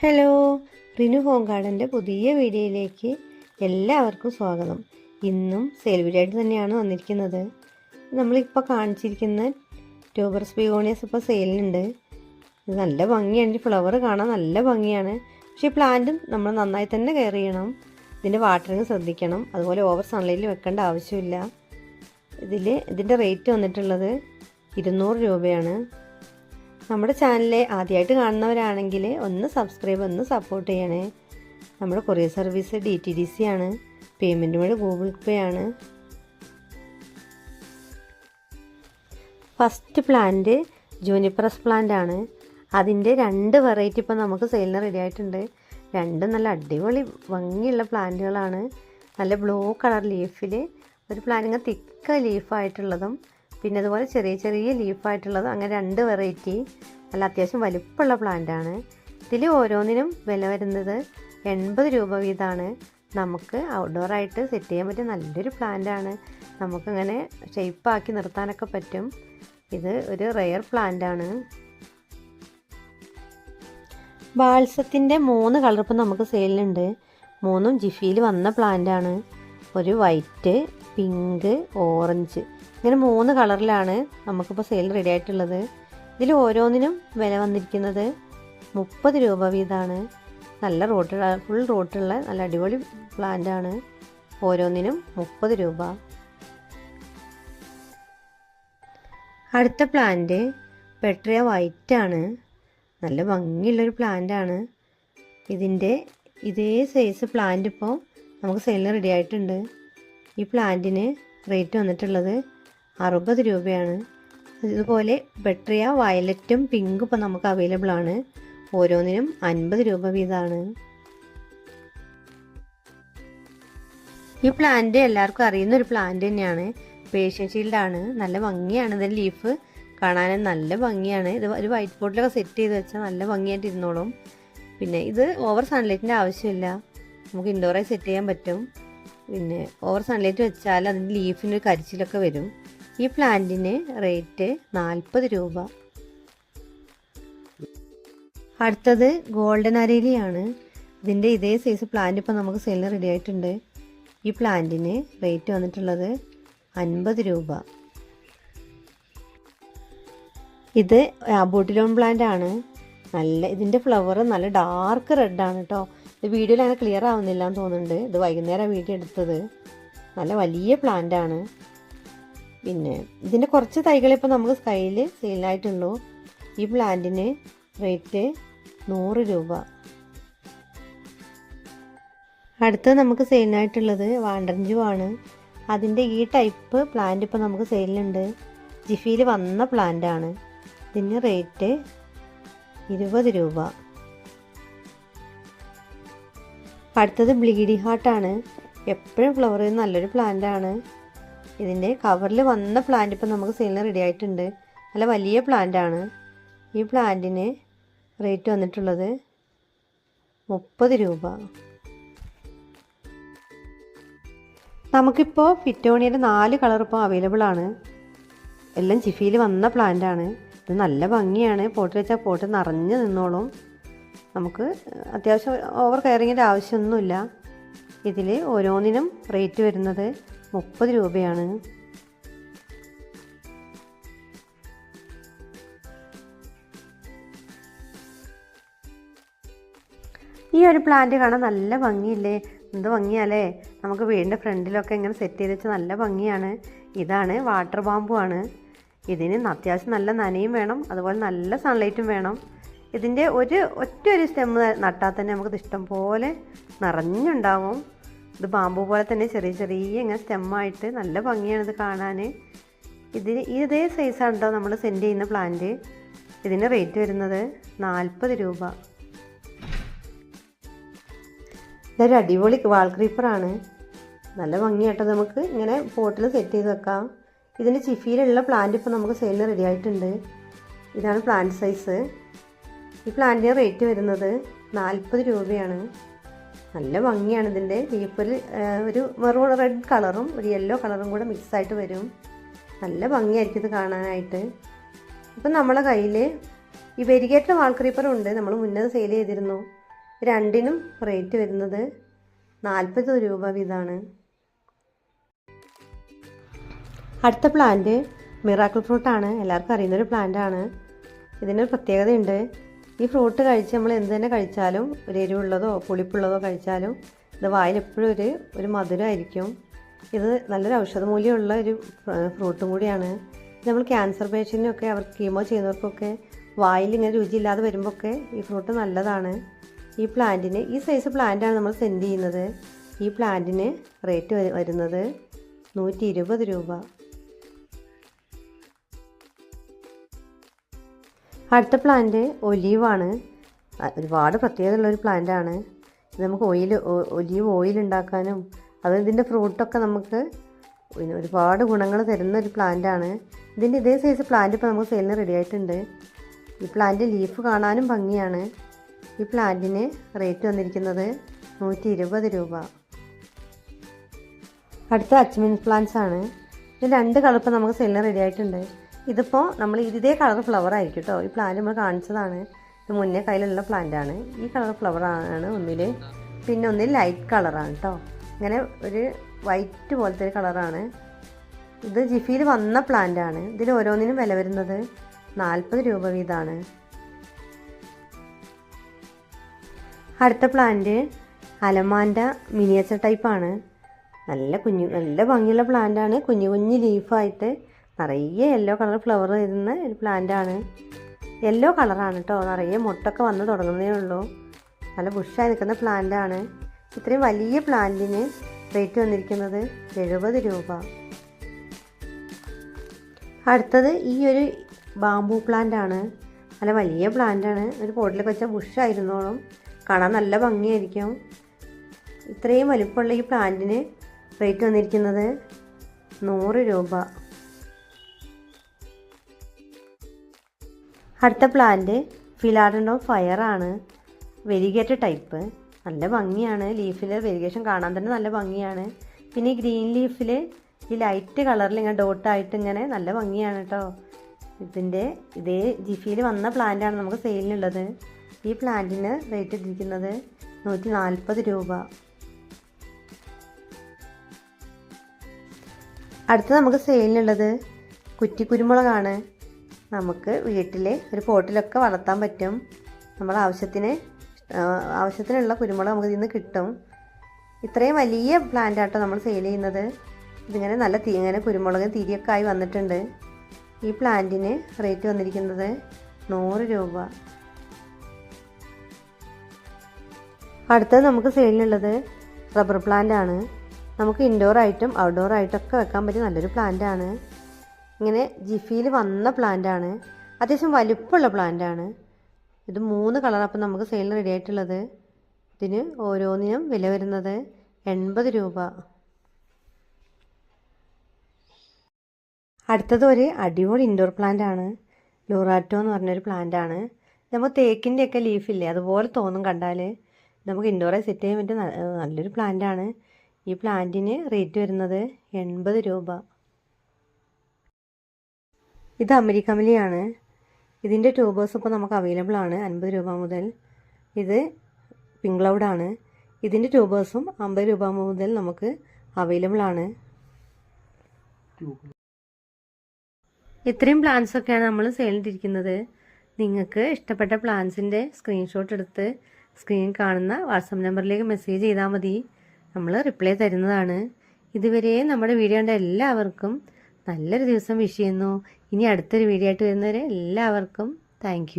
Hello Rinu home പുതിയ വീഡിയോയിലേക്ക് എല്ലാവർക്കും സ്വാഗതം. ഇന്നും സെയിൽ തന്നെയാണ് വന്നിരിക്കുന്നത്. നമ്മളിപ്പോൾ കാണിച്ചിരിക്കുന്ന ട്യൂബർസ് ബിഗോണിയസ് ഇപ്പോൾ സെയിലിനുണ്ട്. നല്ല ഭംഗിയാണ് ഫ്ലവർ കാണാൻ നല്ല ഭംഗിയാണ്. പക്ഷേ പ്ലാന്റും നമ്മൾ നന്നായി തന്നെ കെയർ ചെയ്യണം. ഇതിന്റെ വാട്ടറിങ് ശ്രദ്ധിക്കണം. അതുപോലെ ഓവർ സൺലൈറ്റിൽ വെക്കേണ്ട ആവശ്യമില്ല. ഇതിൽ ഇതിന്റെ റേറ്റ് വന്നിട്ടുള്ളത് ഇരുന്നൂറ് രൂപയാണ്. നമ്മുടെ ചാനലിലെ ആദ്യമായിട്ട് കാണുന്നവരാണെങ്കിൽ ഒന്ന് സബ്സ്ക്രൈബ് ഒന്ന് സപ്പോർട്ട് ചെയ്യണേ. നമ്മുടെ courier service D T D C ആണ്. പേയ്മെന്റ് വഴി ഗൂഗിൾ പേ ആണ്. ഫസ്റ്റ് പ്ലാന്റ് ജൂനിപ്രസ് പ്ലാന്റ് ആണ്. അതിന്റെ രണ്ട് വെറൈറ്റി ഇപ്പോൾ നമുക്ക് സെയിലിന് റെഡി ആയിട്ടുണ്ട്. രണ്ടും നല്ല അടിപൊളി ഭംഗിയുള്ള പ്ലാന്റുകളാണ് നല്ല ബ്ലൂ കളർ ലീഫിൽ ഒരു പ്ലാന്റിങ് തിക്ക ലീഫായിട്ടുള്ളതും പിന്നെ അതുപോലെ ചെറിയ ചെറിയ ലീഫായിട്ടുള്ളത് അങ്ങനെ രണ്ട് വെറൈറ്റി നല്ല അത്യാവശ്യം വലിപ്പമുള്ള പ്ലാന്റാണ് ഇതിൽ ഓരോന്നിനും വില വരുന്നത് എൺപത് രൂപ വീതമാണ്. നമുക്ക് ഔട്ട്ഡോർ ആയിട്ട് സെറ്റ് ചെയ്യാൻ പറ്റിയ നല്ലൊരു പ്ലാന്റാണ് നമുക്കങ്ങനെ ഷെയ്പ്പാക്കി നിർത്താനൊക്കെ പറ്റും. ഇത് ഒരു റെയർ പ്ലാന്റാണ് ബാൾസത്തിന്റെ മൂന്ന് കളർ ഇപ്പം നമുക്ക് സെയിലുണ്ട് മൂന്നും ജിഫിയിൽ വന്ന പ്ലാന്റാണ് ഒരു വൈറ്റ് പിങ്ക് ഓറഞ്ച് ഇങ്ങനെ മൂന്ന് കളറിലാണ് നമുക്കിപ്പോൾ സെയിൽ റെഡി ആയിട്ടുള്ളത്. ഇതിൽ ഓരോന്നിനും വില വന്നിരിക്കുന്നത് മുപ്പത് രൂപ വീതമാണ്. നല്ല റോട്ടുള്ള ഫുൾ റോട്ടുള്ള നല്ല അടിപൊളി പ്ലാന്റ് ആണ്. ഓരോന്നിനും മുപ്പത് രൂപ. അടുത്ത പ്ലാന്റ് പെട്രിയ വൈറ്റ് ആണ്. നല്ല ഭംഗിയുള്ളൊരു ആണ്. ഇതിന്റെ ഇതേ സൈസ് പ്ലാന്റ് ഇപ്പോൾ നമുക്ക് സെയിൽ റെഡി ആയിട്ടുണ്ട്. ഈ പ്ലാന്റിന് റേറ്റ് വന്നിട്ടുള്ളത് അറുപത് രൂപയാണ്. ഇതുപോലെ ബെട്രിയ വയലറ്റും പിങ്കും ഇപ്പോൾ നമുക്ക് അവൈലബിൾ ആണ്. ഓരോന്നിനും അൻപത് രൂപ വീതമാണ്. ഈ പ്ലാന്റ് എല്ലാവർക്കും അറിയുന്ന ഒരു പ്ലാന്റ് തന്നെയാണ്. പേഷ്യൻ ഷീൽഡാണ് നല്ല ഭംഗിയാണ് ഇതിന്റെ ലീഫ് കാണാൻ നല്ല ഭംഗിയാണ്. ഇത് ഒരു വൈറ്റ് ബോർഡിലൊക്കെ സെറ്റ് ചെയ്ത് വെച്ചാൽ നല്ല ഭംഗിയായിട്ട് ഇരുന്നോളും. പിന്നെ ഇത് ഓവർ സൺലൈറ്റിന്റെ ആവശ്യമില്ല. നമുക്ക് ഇൻഡോറായി സെറ്റ് ചെയ്യാൻ പറ്റും. പിന്നെ ഓവർ സൺലൈറ്റ് വെച്ചാൽ അതിന്റെ ലീഫിന് കരിച്ചിലൊക്കെ വരും. ഈ പ്ലാന്റിന് റേറ്റ് നാൽപ്പത് രൂപ. അടുത്തത് ഗോൾഡൻ അരേലിയാണ് ഇതിന്റെ ഇതേ സൈസ് പ്ലാന്റ് ഇപ്പോൾ നമുക്ക് സെല്ലിന് റെഡി ആയിട്ടുണ്ട്. ഈ പ്ലാന്റിന് റേറ്റ് വന്നിട്ടുള്ളത് അൻപത് രൂപ. ഇത് ബോട്ടിലോൺ പ്ലാന്റ് ആണ്. നല്ല ഇതിന്റെ ഫ്ലവർ നല്ല ഡാർക്ക് റെഡാണ് കേട്ടോ ഇത് വീഡിയോയിൽ അങ്ങനെ ക്ലിയർ ആവുന്നില്ല എന്ന് തോന്നുന്നുണ്ട്. ഇത് വൈകുന്നേരം വീഡിയോ എടുത്തത്. നല്ല വലിയ പ്ലാന്റ് ആണ്. പിന്നെ ഇതിന്റെ കുറച്ച് തൈകൾ ഇപ്പോൾ നമുക്ക് കയ്യിൽ സെയിലായിട്ടുള്ളൂ ഈ പ്ലാന്റിന് റേറ്റ് നൂറ് രൂപ. അടുത്തത് നമുക്ക് സെയിലിനായിട്ടുള്ളത് വാണ്ടർജു ആണ്. അതിന്റെ ഈ ടൈപ്പ് പ്ലാന്റ് ഇപ്പോൾ നമുക്ക് സെയിലുണ്ട് ജിഫിയിൽ വന്ന പ്ലാന്റ് ആണ്. ഇതിന് റേറ്റ് ഇരുപത് രൂപ. അടുത്തത് ബ്ലീഡി ഹാർട്ടാണ് എപ്പോഴും ഫ്ലവർ ചെയ്യുന്ന നല്ലൊരു പ്ലാന്റ് ആണ്. ഇതിന്റെ കവറിൽ വന്ന പ്ലാന്റ് ഇപ്പം നമുക്ക് സെയിലിന് റെഡി ആയിട്ടുണ്ട്. നല്ല വലിയ പ്ലാന്റ് ആണ്. ഈ പ്ലാന്റിന് റേറ്റ് വന്നിട്ടുള്ളത് മുപ്പത് രൂപ. നമുക്കിപ്പോൾ ഫിറ്റോണിയുടെ നാല് കളർ ഇപ്പോൾ അവൈലബിൾ ആണ്. എല്ലാം ജിഫിയിൽ വന്ന പ്ലാന്റ് ആണ്. ഇത് നല്ല ഭംഗിയാണ്. പോട്ട് വെച്ചാൽ പോട്ട് നിറഞ്ഞു നിന്നോളും. നമുക്ക് അത്യാവശ്യം ഓവർ കെയറിങ്ങിന്റെ ആവശ്യമൊന്നുമില്ല. ഇതിൽ ഓരോന്നിനും റേറ്റ് വരുന്നത് മുപ്പത് രൂപയാണ്. ഈ ഒരു പ്ലാന്റ് കാണാൻ നല്ല ഭംഗിയില്ലേ? എന്ത് ഭംഗിയാലേ നമുക്ക് വീടിന്റെ ഫ്രണ്ടിലൊക്കെ ഇങ്ങനെ സെറ്റ് ചെയ്ത് വെച്ചാൽ നല്ല ഭംഗിയാണ്. ഇതാണ് വാട്ടർ ബാമ്പു ആണ്. ഇതിന് അത്യാവശ്യം നല്ല നനയും വേണം അതുപോലെ നല്ല സൺലൈറ്റും വേണം. ഇതിന്റെ ഒരു ഒറ്റ ഒരു സ്റ്റെമ്മ് നട്ടാൽ തന്നെ നമുക്കിത് ഇഷ്ടം പോലെ നിറഞ്ഞുണ്ടാവും. ഇത് ബാമ്പു പോലെ തന്നെ ചെറിയ ചെറിയ ഇങ്ങനെ സ്റ്റെമ്മായിട്ട് നല്ല ഭംഗിയാണ് ഇത് കാണാൻ. ഇതിന് ഇതേ സൈസാണ് കേട്ടോ നമ്മൾ സെൻഡ് ചെയ്യുന്ന പ്ലാന്റ് ഇതിന് റേറ്റ് വരുന്നത് നാൽപ്പത് രൂപ. ഇതൊരു അടിപൊളി വാൾ ക്രീപ്പറാണ് നല്ല ഭംഗിയായിട്ട് നമുക്ക് ഇങ്ങനെ പോട്ടിൽ സെറ്റ് ചെയ്ത് വെക്കാം. ഇതിന്റെ ചിഫിയിലുള്ള പ്ലാന്റ് ഇപ്പോൾ നമുക്ക് സെയിലിന് റെഡി ആയിട്ടുണ്ട്. ഇതാണ് പ്ലാന്റ് സൈസ് ഈ പ്ലാന്റിന് റേറ്റ് വരുന്നത് നാൽപ്പത് രൂപയാണ്. നല്ല ഭംഗിയാണ് ഇതിന്റെ. വീപ്പിൽ ഒരു മെറൂൺ റെഡ് കളറും ഒരു യെല്ലോ കളറും കൂടെ മിക്സായിട്ട് വരും. നല്ല ഭംഗിയായിരിക്കും ഇത് കാണാനായിട്ട്. ഇപ്പം നമ്മളെ കയ്യിൽ ഈ വെരികേറ്റ വാൾ ക്രീപ്പറും ഉണ്ട്. നമ്മൾ മുന്നേ സെയിൽ ചെയ്തിരുന്നു. രണ്ടിനും റേറ്റ് വരുന്നത് നാൽപ്പത് രൂപ വീതമാണ്. അടുത്ത പ്ലാന്റ് മിറാക്കിൾ ഫ്രൂട്ടാണ് എല്ലാവർക്കും അറിയുന്നൊരു പ്ലാന്റാണ് ഇതിനൊരു പ്രത്യേകതയുണ്ട്. ഈ ഫ്രൂട്ട് കഴിച്ച് നമ്മൾ എന്ത് തന്നെ കഴിച്ചാലും ഒരു എരിവുള്ളതോ പുളിപ്പുള്ളതോ കഴിച്ചാലും ഇത് വായിൽ എപ്പോഴും ഒരു ഒരു മധുരമായിരിക്കും. ഇത് നല്ലൊരു ഔഷധമൂല്യമുള്ള ഒരു ഫ്രൂട്ടും കൂടിയാണ്. നമ്മൾ ക്യാൻസർ പേഷ്യന്റിനൊക്കെ അവർക്ക് കീമോ ചെയ്യുന്നവർക്കൊക്കെ വായിൽ ഇങ്ങനെ രുചിയില്ലാതെ വരുമ്പോഴൊക്കെ ഈ ഫ്രൂട്ട് നല്ലതാണ്. ഈ പ്ലാന്റിന് ഈ സൈസ് പ്ലാന്റാണ് നമ്മൾ സെൻഡ് ചെയ്യുന്നത്. ഈ പ്ലാന്റിന് റേറ്റ് വരുന്നത് നൂറ്റി രൂപ. അടുത്ത പ്ലാന്റ് ഒലീവാണ് ഒരുപാട് പ്രത്യേകത ഒരു പ്ലാന്റാണ് നമുക്ക് ഓയിൽ ഒലീവ് ഓയിൽ ഉണ്ടാക്കാനും അത് ഇതിന്റെ ഫ്രൂട്ടൊക്കെ നമുക്ക് ഒരുപാട് ഗുണങ്ങൾ തരുന്ന ഒരു പ്ലാന്റാണ് ഇതിന്റെ ഇതേ സൈസ് പ്ലാന്റ് ഇപ്പോൾ നമുക്ക് സെയിലിന് റെഡി ആയിട്ടുണ്ട്. ഈ പ്ലാന്റ് ലീഫ് കാണാനും ഭംഗിയാണ്. ഈ പ്ലാന്റിന് റേറ്റ് വന്നിരിക്കുന്നത് നൂറ്റി ഇരുപത് രൂപ. അടുത്ത അച്ച്മിൻ പ്ലാന്റ്സ് ആണ്. ഇത് രണ്ട് കളർ നമുക്ക് സെല്ലിന് റെഡി ആയിട്ടുണ്ട്. ഇതിപ്പോൾ നമ്മൾ ഇതേ കളർ ഫ്ലവർ ആയിരിക്കും കേട്ടോ ഈ പ്ലാന്റ് നമ്മൾ കാണിച്ചതാണ്. ഇത് മുന്നേ കയ്യിലുള്ള ആണ്. ഈ കളർ ഫ്ലവർ ആണ് ഒന്നിൽ പിന്നെ ഒന്നിൽ ലൈറ്റ് കളറാണ് കേട്ടോ ഇങ്ങനെ ഒരു വൈറ്റ് പോലത്തെ ഒരു കളറാണ് ഇത് ജിഫിയിൽ വന്ന പ്ലാന്റ് ആണ്. ഇതിൽ ഓരോന്നിനും വില വരുന്നത് നാൽപ്പത് രൂപ വീതമാണ്. അടുത്ത പ്ലാന്റ് അലമാന്റെ മിനിയേച്ചർ ടൈപ്പാണ് നല്ല കുഞ്ഞു നല്ല ഭംഗിയുള്ള പ്ലാന്റാണ് കുഞ്ഞു കുഞ്ഞു ലീഫായിട്ട് നിറയെ യെല്ലോ കളർ ഫ്ലവർ വരുന്ന ഒരു പ്ലാന്റാണ് യെല്ലോ കളറാണ് കേട്ടോ നിറയെ മുട്ടൊക്കെ വന്ന് തുടങ്ങുന്നേ ഉള്ളൂ. നല്ല ബുഷായി നിൽക്കുന്ന പ്ലാന്റാണ് ഇത്രയും വലിയ പ്ലാന്റിന് റേറ്റ് വന്നിരിക്കുന്നത് എഴുപത് രൂപ. അടുത്തത് ഈ ഒരു ബാംബു പ്ലാന്റ് ആണ്. നല്ല വലിയ പ്ലാന്റ് ആണ്. ഒരു പോട്ടിലൊക്കെ വെച്ചാൽ ബുഷായിരുന്നോളും കാണാൻ നല്ല ഭംഗിയായിരിക്കും. ഇത്രയും വലിപ്പമുള്ള ഈ പ്ലാന്റിന് റേറ്റ് വന്നിരിക്കുന്നത് നൂറ് രൂപ. അടുത്ത പ്ലാന്റ് ഫിലാഡൻഡോ ആണ്. വെരിഗേറ്റഡ് ടൈപ്പ് നല്ല ഭംഗിയാണ്. ലീഫിൽ വെരിഗേഷൻ കാണാൻ തന്നെ നല്ല ഭംഗിയാണ്. പിന്നെ ഈ ഗ്രീൻ ലീഫിൽ ഈ ലൈറ്റ് കളറിൽ ഇങ്ങനെ ഡോട്ടായിട്ട് ഇങ്ങനെ നല്ല ഭംഗിയാണ് കേട്ടോ ഇതിന്റെ ഇതേ ജിഫിയിൽ വന്ന പ്ലാന്റാണ് നമുക്ക് സെയിലിനുള്ളത് ഈ പ്ലാന്റിന് റേറ്റ് ഇട്ടിരിക്കുന്നത് നൂറ്റി നാൽപ്പത് രൂപ. അടുത്ത നമുക്ക് സെയിലിനുള്ളത് കുറ്റിക്കുരുമുളകാണ്. നമുക്ക് വീട്ടിൽ ഒരു പോട്ടിലൊക്കെ വളർത്താൻ പറ്റും. നമ്മൾ ആവശ്യത്തിന് ആവശ്യത്തിനുള്ള കുരുമുളക് നമുക്ക് ഇതിൽ നിന്ന് കിട്ടും. ഇത്രയും വലിയ പ്ലാന്റാട്ടോ നമ്മൾ സെയിൽ ചെയ്യുന്നത്. ഇതിങ്ങനെ നല്ല തീ ഇങ്ങനെ കുരുമുളക് തിരിയൊക്കെ ആയി വന്നിട്ടുണ്ട്. ഈ പ്ലാന്റിന് റേറ്റ് വന്നിരിക്കുന്നത് നൂറ് രൂപ. അടുത്തത് നമുക്ക് സെയിലിനുള്ളത് റബ്ബർ പ്ലാന്റ് ആണ്. നമുക്ക് ഇൻഡോർ ആയിട്ടും ഔട്ട്ഡോർ ആയിട്ടും ഒക്കെ വെക്കാൻ പറ്റിയ നല്ലൊരു പ്ലാന്റ് ആണ്. ഇങ്ങനെ ജിഫിയിൽ വന്ന പ്ലാന്റ് ആണ്. അത്യാവശ്യം വലുപ്പമുള്ള പ്ലാന്റ് ആണ്. ഇത് മൂന്ന് കളറപ്പം നമുക്ക് സെയിലിന് റെഡി ആയിട്ടുള്ളത്. ഇതിന് ഓരോന്നിനും വില വരുന്നത് എൺപത് രൂപ. അടുത്തത് ഒരു അടിപൊളി ഇൻഡോർ പ്ലാന്റ് ആണ്. ലോറാറ്റോ എന്ന് പറഞ്ഞൊരു പ്ലാന്റ് ആണ്. നമുക്ക് തേക്കിന്റെ ഒക്കെ ലീഫില്ലേ അതുപോലെ തോന്നും കണ്ടാൽ നമുക്ക് ഇൻഡോറായി സെറ്റ് ചെയ്യാൻ പറ്റിയ നല്ലൊരു പ്ലാന്റ് ആണ്. ഈ പ്ലാന്റിന് റേറ്റ് വരുന്നത് എൺപത് രൂപ. ഇത് അമരിക്കമലിയാണ്. ഇതിന്റെ ട്യൂബേഴ്സ് ഇപ്പോൾ നമുക്ക് അവൈലബിൾ ആണ്. അൻപത് രൂപ മുതൽ. ഇത് പിങ്ക് ക്ലൗഡാണ് ഇതിന്റെ ട്യൂബേഴ്സും അമ്പത് രൂപ മുതൽ നമുക്ക് അവൈലബിൾ ആണ്. ഇത്രയും പ്ലാൻസ് ഒക്കെയാണ് നമ്മൾ സെയിലിട്ടിരിക്കുന്നത് നിങ്ങൾക്ക് ഇഷ്ടപ്പെട്ട പ്ലാൻസിന്റെ സ്ക്രീൻഷോട്ട് എടുത്ത് സ്ക്രീൻ കാണുന്ന വാട്സപ്പ് നമ്പറിലേക്ക് മെസ്സേജ് ചെയ്താൽ മതി. നമ്മൾ റിപ്ലൈ തരുന്നതാണ്. ഇതുവരെ നമ്മുടെ വീഡിയോ കണ്ട എല്ലാവർക്കും നല്ലൊരു ദിവസം വിഷ് ചെയ്യുന്നു. ഇനി അടുത്തൊരു വീഡിയോ ആയിട്ട് വരുന്നവരെ എല്ലാവർക്കും താങ്ക്